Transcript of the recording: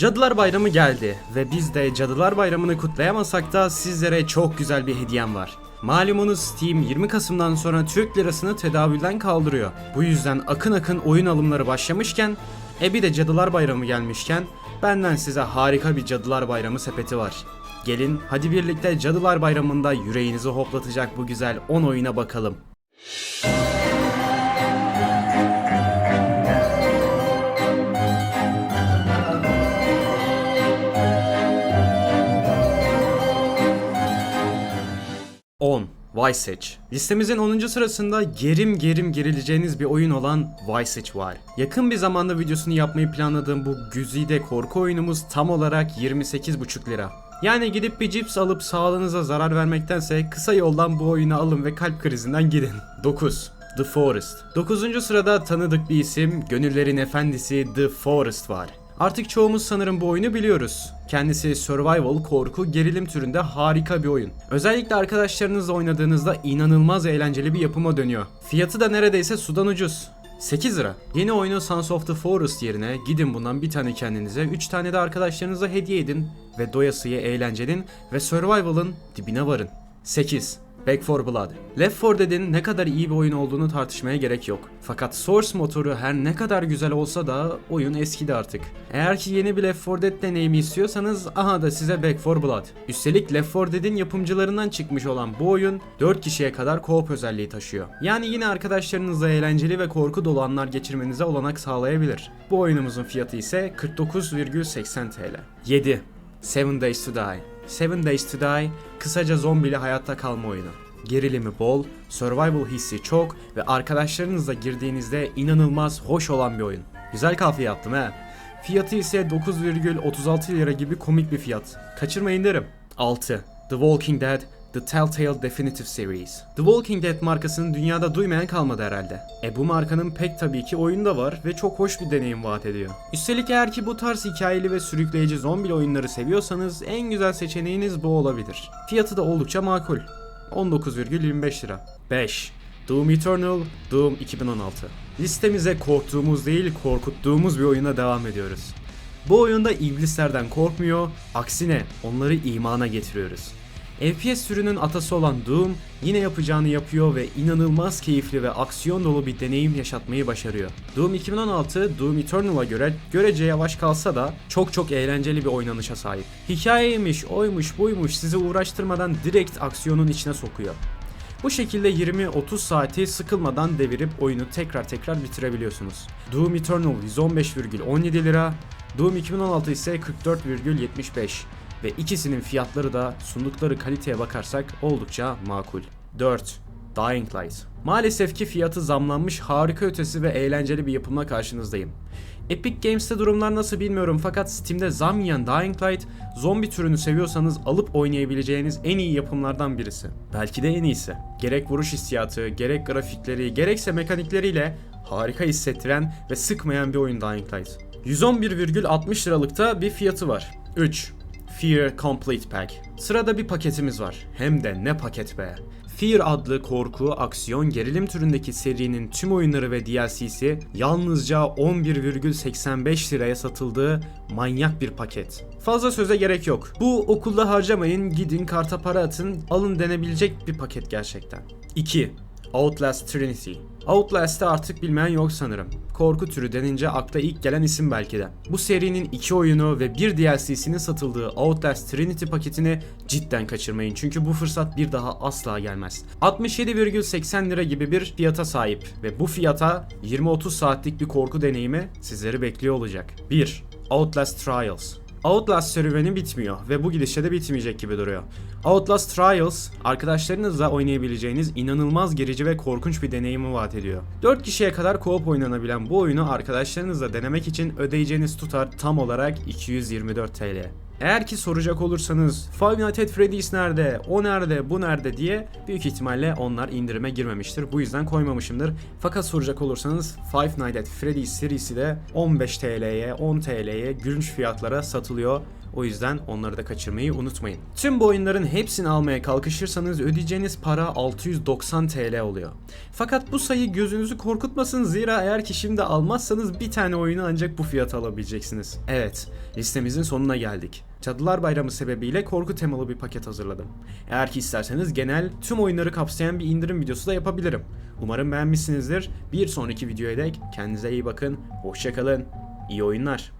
Cadılar Bayramı geldi ve biz de Cadılar Bayramı'nı kutlayamasak da sizlere çok güzel bir hediyem var. Malumunuz Steam 20 Kasım'dan sonra Türk lirasını tedavülden kaldırıyor. Bu yüzden akın akın oyun alımları başlamışken, e bir de Cadılar Bayramı gelmişken benden size harika bir Cadılar Bayramı sepeti var. Gelin hadi birlikte Cadılar Bayramı'nda yüreğinizi hoplatacak bu güzel 10 oyuna bakalım. Vice. Listemizin 10. sırasında gerim gerim gerileceğiniz bir oyun olan Vice var. Yakın bir zamanda videosunu yapmayı planladığım bu güzide korku oyunumuz tam olarak 28,5 lira. Yani gidip bir cips alıp sağlığınıza zarar vermektense kısa yoldan bu oyunu alın ve kalp krizinden gidin. 9. The Forest. 9. sırada tanıdık bir isim, gönüllerin efendisi The Forest var. Artık çoğumuz sanırım bu oyunu biliyoruz. Kendisi survival, korku, gerilim türünde harika bir oyun. Özellikle arkadaşlarınızla oynadığınızda inanılmaz eğlenceli bir yapıma dönüyor. Fiyatı da neredeyse sudan ucuz. 8 lira. Yeni oyunu Sons of the Forest yerine gidin bundan bir tane kendinize, 3 tane de arkadaşlarınıza hediye edin ve doyasıya eğlencenin ve survival'ın dibine varın. 8. Back 4 Blood. Left 4 Dead'in ne kadar iyi bir oyun olduğunu tartışmaya gerek yok. Fakat Source motoru her ne kadar güzel olsa da oyun eskidi artık. Eğer ki yeni bir Left 4 Dead deneyimi istiyorsanız aha da size Back 4 Blood. Üstelik Left 4 Dead'in yapımcılarından çıkmış olan bu oyun 4 kişiye kadar co-op özelliği taşıyor. Yani yine arkadaşlarınızla eğlenceli ve korku dolu anlar geçirmenize olanak sağlayabilir. Bu oyunumuzun fiyatı ise 49,80 TL. 7. Seven Days to Die. Seven Days to Die, kısaca zombili hayatta kalma oyunu. Gerilimi bol, survival hissi çok ve arkadaşlarınızla girdiğinizde inanılmaz hoş olan bir oyun. Güzel kafiye yaptım he. Fiyatı ise 9,36 lira gibi komik bir fiyat. Kaçırmayın derim. 6. The Walking Dead The Telltale Definitive Series. The Walking Dead markasını dünyada duymayan kalmadı herhalde. E bu markanın pek tabii ki oyunda var ve çok hoş bir deneyim vaat ediyor. Üstelik eğer ki bu tarz hikayeli ve sürükleyici zombili oyunları seviyorsanız en güzel seçeneğiniz bu olabilir. Fiyatı da oldukça makul. 19,25 lira. 5. Doom Eternal, Doom 2016. Listemize korktuğumuz değil korkuttuğumuz bir oyuna devam ediyoruz. Bu oyunda iblislerden korkmuyor, aksine onları imana getiriyoruz. FPS türünün atası olan Doom yine yapacağını yapıyor ve inanılmaz keyifli ve aksiyon dolu bir deneyim yaşatmayı başarıyor. Doom 2016 Doom Eternal'a göre görece yavaş kalsa da çok çok eğlenceli bir oynanışa sahip. Hikayeymiş, oymuş, buymuş sizi uğraştırmadan direkt aksiyonun içine sokuyor. Bu şekilde 20-30 saati sıkılmadan devirip oyunu tekrar tekrar bitirebiliyorsunuz. Doom Eternal 115,17 lira, Doom 2016 ise 44,75 ve ikisinin fiyatları da sundukları kaliteye bakarsak oldukça makul. 4. Dying Light. Maalesef ki fiyatı zamlanmış harika ötesi ve eğlenceli bir yapımla karşınızdayım. Epic Games'te durumlar nasıl bilmiyorum fakat Steam'de zam yiyen Dying Light, zombi türünü seviyorsanız alıp oynayabileceğiniz en iyi yapımlardan birisi. Belki de en iyisi. Gerek vuruş hissiyatı, gerek grafikleri, gerekse mekanikleriyle harika hissettiren ve sıkmayan bir oyun Dying Light. 111,60 liralıkta bir fiyatı var. 3. Fear Complete Pack. Sırada bir paketimiz var. Hem de ne paket be. Fear adlı korku, aksiyon, gerilim türündeki serinin tüm oyunları ve DLC'si yalnızca 11,85 liraya satıldığı manyak bir paket. Fazla söze gerek yok. Bu okulda harcamayın, gidin karta para atın, alın denebilecek bir paket gerçekten. 2. Outlast Trinity. Outlast'ı artık bilmeyen yok sanırım. Korku türü denince akla ilk gelen isim belki de. Bu serinin iki oyunu ve bir DLC'sinin satıldığı Outlast Trinity paketini cidden kaçırmayın çünkü bu fırsat bir daha asla gelmez. 67,80 lira gibi bir fiyata sahip ve bu fiyata 20-30 saatlik bir korku deneyimi sizleri bekliyor olacak. 1. Outlast Trials Outlast serüveni bitmiyor ve bu gidişle de bitmeyecek gibi duruyor. Outlast Trials, arkadaşlarınızla oynayabileceğiniz inanılmaz gerici ve korkunç bir deneyimi vaat ediyor. 4 kişiye kadar co-op oynanabilen bu oyunu arkadaşlarınızla denemek için ödeyeceğiniz tutar tam olarak 224 TL. Eğer ki soracak olursanız Five Nights at Freddy's nerede, o nerede, bu nerede diye büyük ihtimalle onlar indirime girmemiştir. Bu yüzden koymamışımdır. Fakat soracak olursanız Five Nights at Freddy's serisi de 15 TL'ye, 10 TL'ye gülünç fiyatlara satılıyor. O yüzden onları da kaçırmayı unutmayın. Tüm bu oyunların hepsini almaya kalkışırsanız ödeyeceğiniz para 690 TL oluyor. Fakat bu sayı gözünüzü korkutmasın zira eğer ki şimdi almazsanız bir tane oyunu ancak bu fiyata alabileceksiniz. Evet, listemizin sonuna geldik. Cadılar Bayramı sebebiyle korku temalı bir paket hazırladım. Eğer ki isterseniz genel tüm oyunları kapsayan bir indirim videosu da yapabilirim. Umarım beğenmişsinizdir. Bir sonraki videoya dek kendinize iyi bakın, hoşçakalın, iyi oyunlar.